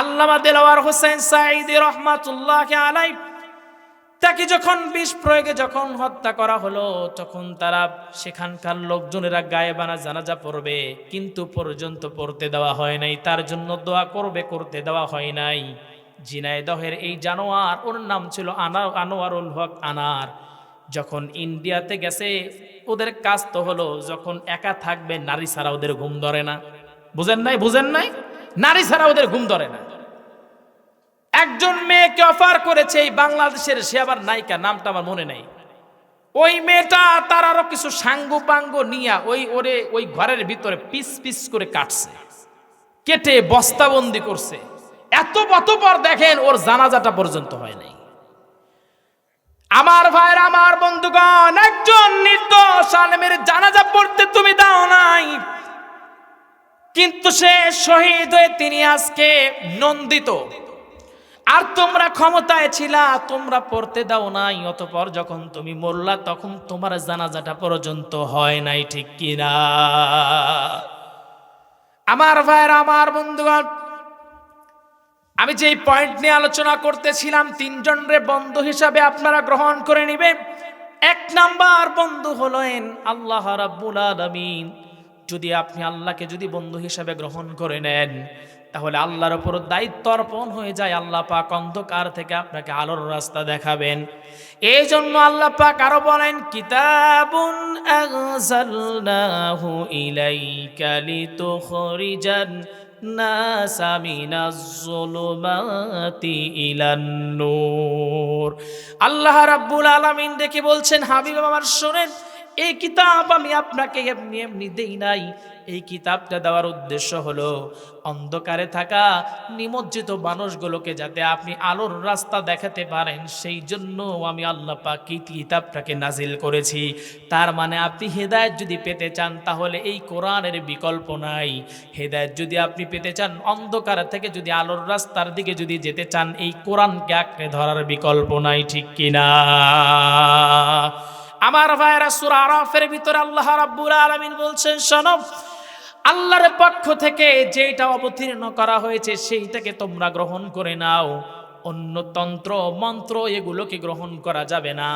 আল্লামা দেলাওয়ার হোসেন সাঈদি রহমাতুল্লাহ আলাই তাকে যখন বিষ প্রয়োগে যখন হত্যা করা হলো, তখন তারা সেখানকার লোকজনেরা গায়ে বানা জানাজা পড়বে, কিন্তু পর্যন্ত পড়তে দেওয়া হয় নাই। তার জন্য দোয়া করবে, করতে দেওয়া হয় নাই। জিনাইদহের এই জানোয়ার, ওর নাম ছিল আনা, আনোয়ারুল হক আনার। যখন ইন্ডিয়াতে গেছে, ওদের কাজ তো হলো যখন একা থাকবে, নারী ছাড়া ওদের ঘুম ধরে না। বুঝেন নাই? বুঝেন নাই? নারী ছাড়া ওদের ঘুম ধরে না। একজন মেয়েকে অফার করেছে, এই বাংলাদেশের সে আবার নায়িকা, নামটা আমার মনে নেই। ওই মেয়েটা তার আরও কিছু সাঙ্গু পাঙ্গ নিয়া ওই ওরে, ওই ঘরের ভিতরে পিস পিস করে কাটছে, কেটে বস্তাবন্দি করছে। এত পর দেখেন ওর জানাজাটা পর্যন্ত হয় নাই। আমার ভাইয়ের, আমার বন্ধুগণ, একজন নির্দোষ, আলেমের জানাজা পড়তে তুমি দাও নাই। কিন্তু সে শহীদ হয়ে তিনি আজকে নন্দিত। আর তোমরা ক্ষমতায় ছিলা, তোমরা পড়তে দাও নাই, অতপর যখন তুমি মরলা, তখন তোমার জানাজাটা পর্যন্ত হয় নাই, ঠিক কিনা? আমার ভাইয়ের, আমার বন্ধুগণ, আমি যেই পয়েন্ট নিয়ে আলোচনা করতেছিলাম, তিনজন রে বন্ধু হিসাবে আপনারা গ্রহণ করে নেবেন। এক নাম্বার বন্ধু হলেন আল্লাহ রাব্বুল আলামিন। যদি আপনি আল্লাহকে যদি বন্ধু হিসাবে গ্রহণ করে নেন, তাহলে আল্লাহর ওপর দায়িত্ব অর্পণ হয়ে যায়। আল্লাহ পাক অন্ধকার থেকে আপনাকে আলোর রাস্তা দেখাবেন। এই জন্য আল্লাহ পাক আরও বলেন, কিতাবুন আনজালনাহু ইলাইকা লিতুখরিজান ইলান আল্লাহ রাব্বুল আলামিন দেখে বলছেন, হাবিব আমার শোনেন এই কিতাব আমি আপনাকে এমনি এমনি দেই নাই। এই কিতাবটা দেওয়ার উদ্দেশ্য হলো, অন্ধকারে থাকা নিমজ্জিত মানুষগুলোকে যাতে আপনি আলোর রাস্তা দেখাতে পারেন, সেই জন্য আমি আল্লাহ পাক কিতাবটাকে নাজিল করেছি। তার মানে আপনি হেদায়ত যদি পেতে চান, তাহলে এই কোরআনের বিকল্প নাই। হেদায়ত যদি আপনি পেতে চান, অন্ধকার থেকে যদি আলোর রাস্তার দিকে যদি যেতে চান, এই কোরআনকে আঁকড়ে ধরার বিকল্প নাই, ঠিক কিনা? আমার ভাইরা সুরা আরাফের ভিতরে আল্লাহ রাব্বুল আলামিন বলছেন, শোনো, আল্লাহর পক্ষ থেকে যেটা অবতীর্ণ করা হয়েছে, সেইটাকে তোমরা গ্রহণ করে নাও। অন্য তন্ত্র, মন্ত্র এগুলোকে গ্রহণ করা যাবে না।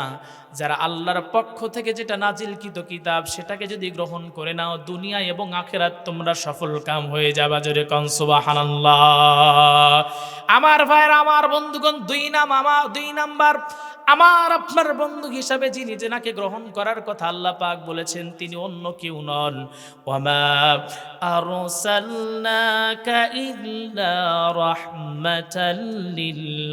যারা আল্লাহর পক্ষ থেকে যেটা নাজিলকৃত কিতাব, সেটাকে যদি গ্রহণ করে নাও, দুনিয়া এবং আখেরাত তোমরা সফল কাম হয়ে যাবা। জোরে কনসুবাহানাল্লাহ আমার ভাইয়ের, আমার বন্ধুগণ, দুই নাম, আমার দুই নাম্বার আমার আপনার বন্ধু হিসাবে যিনি যেনাকে গ্রহণ করার কথা আল্লাহ পাক বলেছেন, তিনি অন্য কেউ নন।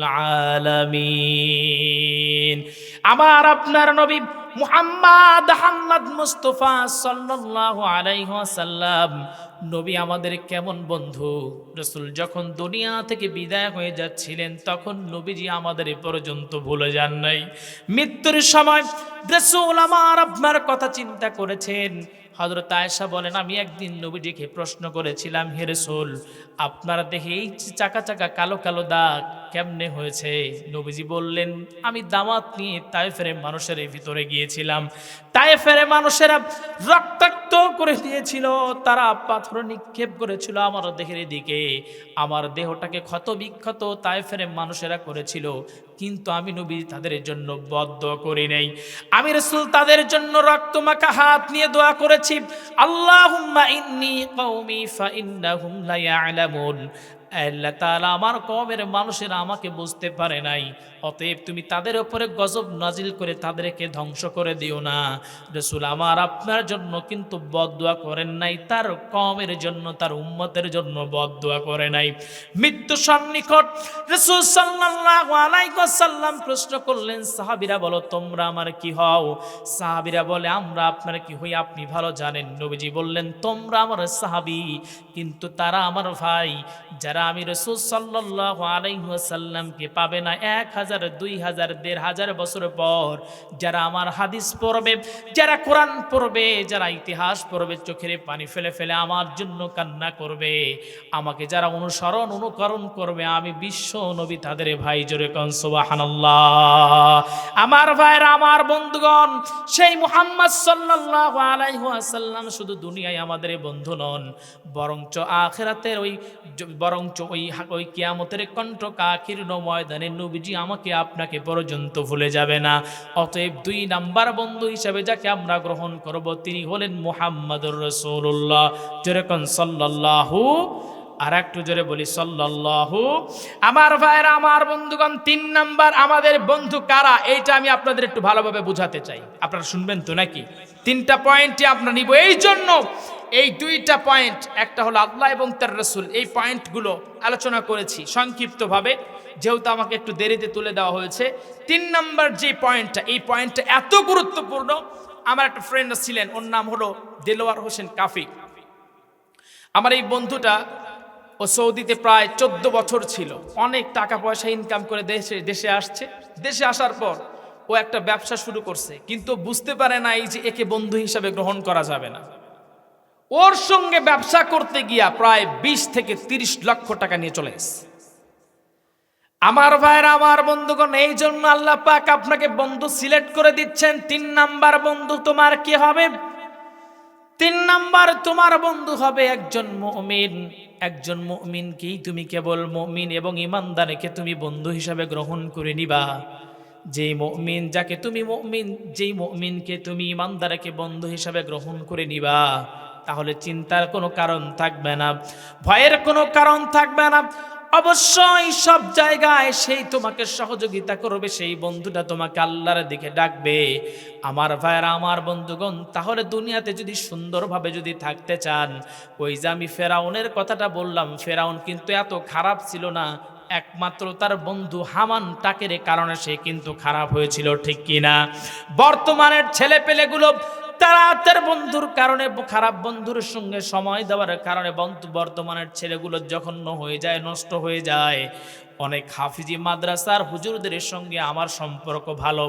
আলামিন। আমার আপনার নবী মুহাম্মদ হাম্মদ মুস্তফা সাল্লাল্লাহু আলাইহি ওয়াসাল্লাম, নবী আমাদের কেমন বন্ধু? রসুল যখন দুনিয়া থেকে বিদায় হয়ে যাচ্ছিলেন, তখন নবীজি আমাদের এ পর্যন্ত ভুলে যান নাই। মৃত্যুর সময় রসুল আমার আপনার কথা চিন্তা করেছেন। হজরত আয়েশা বলেন, আমি একদিন নবীজিকে প্রশ্ন করেছিলাম, হে রসুল, আপনার দেখে এই চাকা চাকা কালো কালো দাগ কেমনে হয়েছে? নবীজি বললেন, আমি দামাত নিয়ে তাইফের মানুষের ভিতরে গিয়েছিলাম। তাইফের মানুষেরা রক্তাক্ত করে দিয়েছিল। তারা পাথর নিক্ষেপ করেছিল আমার দেহের দিকে। আমার দেহটাকে ক্ষত বিক্ষত তাইফের মানুষেরা করেছিল। কিন্তু আমি নবী তাদের জন্য বদ্ধ করি নাই। আমি রসুল তাদের জন্য রক্তমাখা হাত নিয়ে দোয়া করেছি। ইয়ালামুন। আল্লাহ তাআলা আমার কওমের মানুষেরা আমাকে বুঝতে পারে নাই। অতএব তুমি তাদের উপরে গজব নাজিল করে তাদেরকে ধ্বংস করে দিও না। রসুল আমার আপনার জন্য কিন্তু বদদোয়া করেন নাই, তার কমের জন্য, তার উম্মতের জন্য বদদোয়া করে নাই। মৃত্যু সন্নিকট রসুল ওয়াসাল্লাম প্রশ্ন করলেন, সাহাবীরা বলো, তোমরা আমার কি হও? সাহাবীরা বলে, আমরা আপনার কি হই, আপনি ভালো জানেন। নবীজি বললেন, তোমরা আমার সাহাবী, কিন্তু তারা আমার ভাই। যারা আমি রসুল সাল্লাল্লাহু আলাইহি ওয়াসাল্লামকে পাবে না এক হাজার, দুই হাজার, দেড় হাজার বছর পর যারা আমার হাদিস পড়বে, যারা কোরআন পড়বে, যারা ইতিহাস পড়বে, চোখের পানি ফেলে ফেলে আমার জন্য কান্না করবে, আমাকে যারা অনুসরণ, অনুকরণ করবে, আমি বিশ্ব নবী তাদের ভাই জোরে কনসোবাহানাল্লাহ আমার ভাইরা, আমার বন্ধুগণ, সেই মুহাম্মদ সাল্লাল্লাহু আলাইহি ওয়াসাল্লাম শুধু দুনিয়ায় আমাদের বন্ধু নন, বরঞ্চ আখেরাতের ওই জ- বরঞ্চ ওই ওই কিয়ামতের কণ্ঠ কাকিরণ ময়দানে নবীজি আমাকে আপনাকে পর্যন্ত ভুলে যাবে না। অতএব দুই নাম্বার বন্ধু হিসাবে যাকে আমরা গ্রহণ করব, তিনি হলেন মুহাম্মাদুর রসুল্লাহ যেরকম সাল্লাল্লাহু আর একটু জোরে বলি, সাল্লাল্লাহু। আমার ভাইরা, আমার বন্ধুগণ, তিন নাম্বার আমাদের বন্ধু কারা? এইটা আমি আপনাদের একটু ভালোভাবে বুঝাতে চাই। আপনারা শুনবেন তো নাকি? তিনটা পয়েন্টই আমরা নিব। এই জন্য এই দুইটা পয়েন্ট একটা হলো আল্লাহ এবং তার রসুল। এই পয়েন্টগুলো আলোচনা করেছি সংক্ষিপ্তভাবে, যেহেতু আমাকে একটু দেরিতে তুলে দেওয়া হয়েছে। তিন নম্বর যে পয়েন্টটা এই পয়েন্টটা এত গুরুত্বপূর্ণ, আমার একটা ফ্রেন্ড ছিলেন, ওর নাম হলো দেলোয়ার হোসেন কাফি। আমার এই বন্ধুটা, ও সৌদিতে প্রায় চোদ্দ বছর ছিল। অনেক টাকা পয়সা ইনকাম করে দেশে দেশে আসছে। দেশে আসার পর ও একটা ব্যবসা শুরু করছে। কিন্তু বুঝতে পারে না এই যে একে বন্ধু হিসাবে গ্রহণ করা যাবে না। ওর সঙ্গে ব্যবসা করতে গিয়া প্রায় বিশ থেকে তিরিশ লক্ষ টাকা নিয়ে চলে এসছে আমার ভাইরা আমার বন্ধুগণ, এই জন্য আল্লাহ পাক আপনাকে বন্ধু সিলেক্ট করে দিচ্ছেন। তিন নাম্বার বন্ধু তোমার কি হবে? তিন নাম্বার তোমার বন্ধু হবে একজন মুমিন। একজন মুমিনকেই তুমি কেবল মুমিন এবং ইমানদারকে তুমি বন্ধু হিসাবে গ্রহণ করে নিবা। যেই মুমিন যাকে তুমি মুমিন, যেই মুমিনকে তুমি ইমানদারকে বন্ধু হিসাবে গ্রহণ করে নিবা। তাহলে চিন্তার কোনো কারণ থাকবে না, ভয়ের কোনো কারণ থাকবে না। অবশ্যই সব জায়গায় সেই তোমাকে সহযোগিতা করবে, সেই বন্ধুটা তোমাকে আল্লাহর দিকে ডাকবে। আমার ভাইয়েরা, আমার বন্ধুগণ, তাহলে দুনিয়াতে যদি সুন্দরভাবে যদি থাকতে চান, ওই যে আমি ফেরাউনের কথাটা বললাম, ফেরাউন কিন্তু এত খারাপ ছিল না, একমাত্র তার বন্ধু হামান টাকের কারণে সে কিন্তু খারাপ হয়েছিল, ঠিক কিনা? বর্তমানের ছেলে পেলেগুলো তারা বন্ধুর কারণে, খারাপ বন্ধুর সঙ্গে সময় দেওয়ার কারণে বন্ধু বর্তমানের ছেলেগুলো জঘন্য হয়ে যায়, নষ্ট হয়ে যায়। অনেক হাফিজি মাদ্রাসার হুজুরদের সঙ্গে আমার সম্পর্ক ভালো।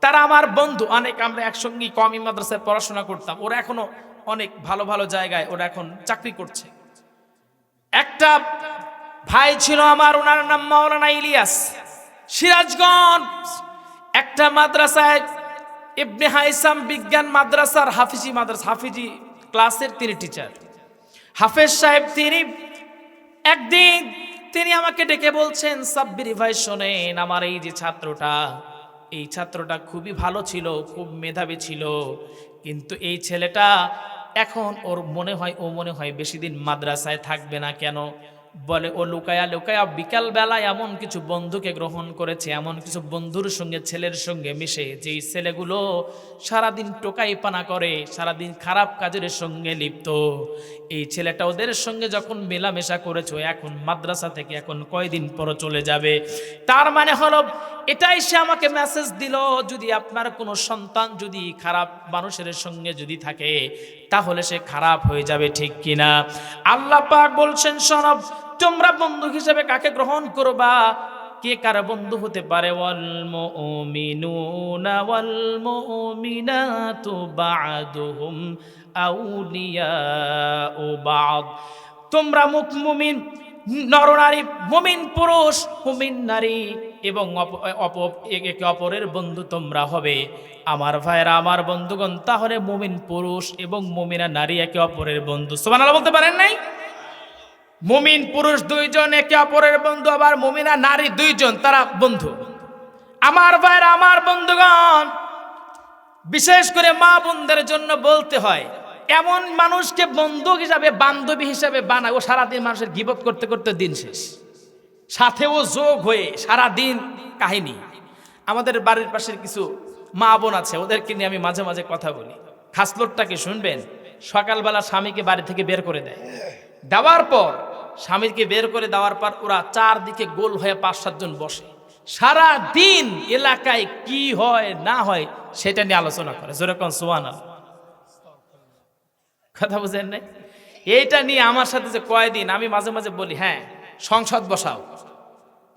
তারা আমার বন্ধু, অনেক আমরা একসঙ্গেই কমই মাদ্রাসায় পড়াশোনা করতাম। ওরা এখনও অনেক ভালো ভালো জায়গায় ওরা এখন চাকরি করছে। একটা ভাই ছিল আমার, ওনার নাম মাওলানা ইলিয়াস। সিরাজগঞ্জ। একটা মাদ্রাসায় ইবনে হাইসাম বিজ্ঞান মাদ্রাসার হাফিজি মাদ্রাসা, হাফিজি ক্লাসের তিনি টিচার হাফেজ সাহেব তিনি, একদিন তিনি আমাকে ডেকে বলছেন, সাব্বির ভাই, শোনেন, আমার এই যে ছাত্রটা, এই ছাত্রটা খুবই ভালো ছিল, খুব মেধাবী ছিল, কিন্তু এই ছেলেটা এখন ওর মনে হয়, ও মনে হয় বেশি দিন মাদ্রাসায় থাকবে না কেন? বলে, ও লুকায়া লুকায়া বিকাল বেলায় এমন কিছু বন্ধুকে গ্রহণ করেছে, এমন কিছু বন্ধুর সঙ্গে, ছেলের সঙ্গে মিশে, যেই ছেলেগুলো সারাদিন টোকাই পানা করে, সারাদিন খারাপ কাজের সঙ্গে লিপ্ত। এই ছেলেটা ওদের সঙ্গে যখন মেলামেশা করেছ এখন মাদ্রাসা থেকে এখন কয়দিন পর চলে যাবে? তার মানে হলো এটাই সে আমাকে মেসেজ দিল, যদি আপনার কোনো সন্তান যদি খারাপ মানুষের সঙ্গে যদি থাকে, তাহলে সে খারাপ হয়ে যাবে ঠিক কিনা? আল্লাহ পাক বলছেন সরব তোমরা বন্ধু হিসেবে কাকে গ্রহণ করবা? কে কার বন্ধু হতে পারে? তোমরা মুখ মুমিন নরনারী মুমিন পুরুষ, মুমিন নারী এবং একে অপরের বন্ধু তোমরা হবে। আমার ভাইয়েরা, আমার বন্ধুগণ, তাহলে মুমিন পুরুষ এবং মুমিনা নারী একে অপরের বন্ধু। সোমানাল্লাহ বলতে পারেন নাই? মুমিন পুরুষ দুইজন, একে অপরের বন্ধু, আবার মুমিনা নারী দুইজন, তারা বন্ধু। আমার ভাইয়েরা, আমার বন্ধুগণ, বিশেষ করে মা বোনদের জন্য বলতে হয়, এমন মানুষকে বন্ধু হিসাবে, বান্ধবী হিসাবে বানায় ও সারাদিন মানুষের গিবত করতে করতে দিন শেষ। সাথেও যোগ হয়ে সারা দিন কাহিনী। আমাদের বাড়ির পাশের কিছু মা বোন আছে, ওদেরকে নিয়ে আমি মাঝে মাঝে কথা বলি। খাসলোটটাকে শুনবেন, সকালবেলা স্বামীকে বাড়ি থেকে বের করে দেয়। দেওয়ার পর স্বামীকে বের করে দেওয়ার পর ওরা চারদিকে গোল হয়ে পাঁচ সাতজন বসে। সারা দিন এলাকায় কি হয়, না হয়, সেটা নিয়ে আলোচনা করে। যেরকম সোয়ান কথা বুঝেন নাই? এইটা নিয়ে আমার সাথে যে কয়দিন, আমি মাঝে মাঝে বলি হ্যাঁ সংসদ বসাও।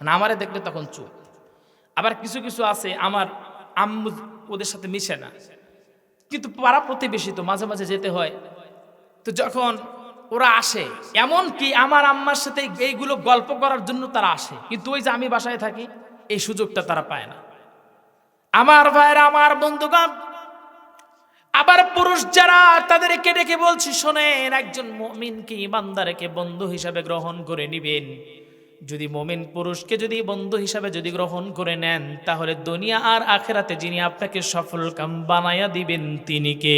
মানে আমারে দেখলে তখন চুপ। আবার কিছু কিছু আছে, আমার আম্মু ওদের সাথে মিশে না। কিন্তু পাড়া প্রতিবেশী তো মাঝে মাঝে যেতে হয়। তো যখন ওরা আসে এমন কি আমার আম্মার সাথে এইগুলো গল্প করার জন্য তারা আসে। কিন্তু ওই যে আমি বাসায় থাকি, এই সুযোগটা তারা পায় না। আমার ভাইয়েরা, আমার বন্ধুগণ, আবার পুরুষ যারা, তাদেরকে ডেকে বলছি, শোনেন, একজন মমিনকে ইমানদারকে বন্ধু হিসাবে গ্রহণ করে নিবেন। যদি মোমেন পুরুষকে যদি বন্ধু হিসাবে যদি গ্রহণ করে নেন, তাহলে দুনিয়া আর আখেরাতে যিনি আপনাকে সফল কাম বানায়া দিবেন তিনি কে?